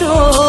yo.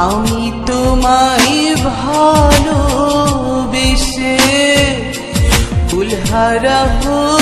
আমি তোমায় ভালো বিশে ফুলহারা হোক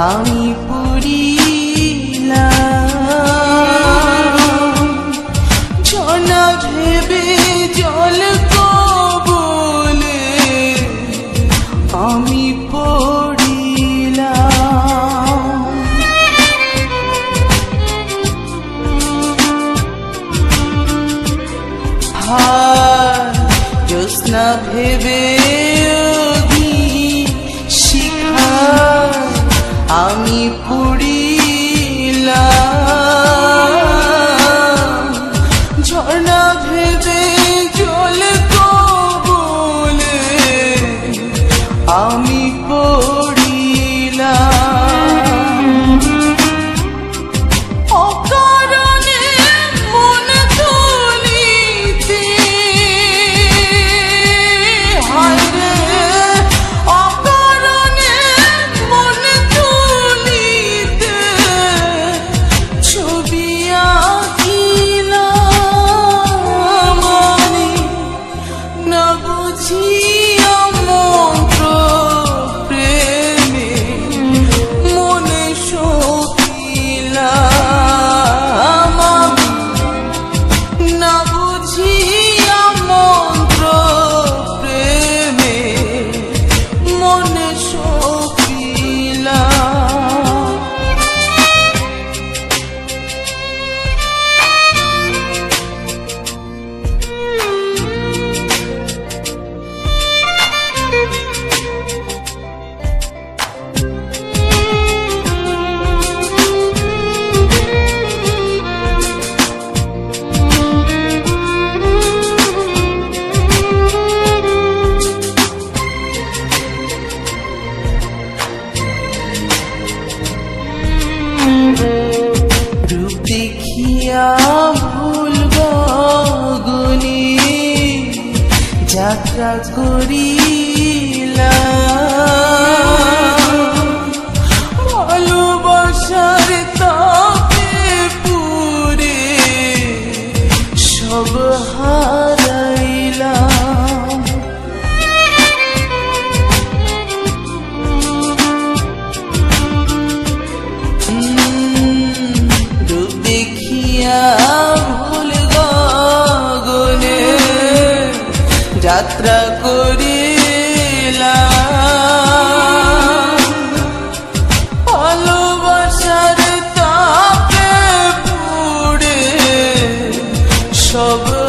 আমি পুরিলাম জনা ভেবে জল আমি ভেবে ভুলব গুনি যাত্রা করি। যাত্রা করি ভালোবাসার তাপে সব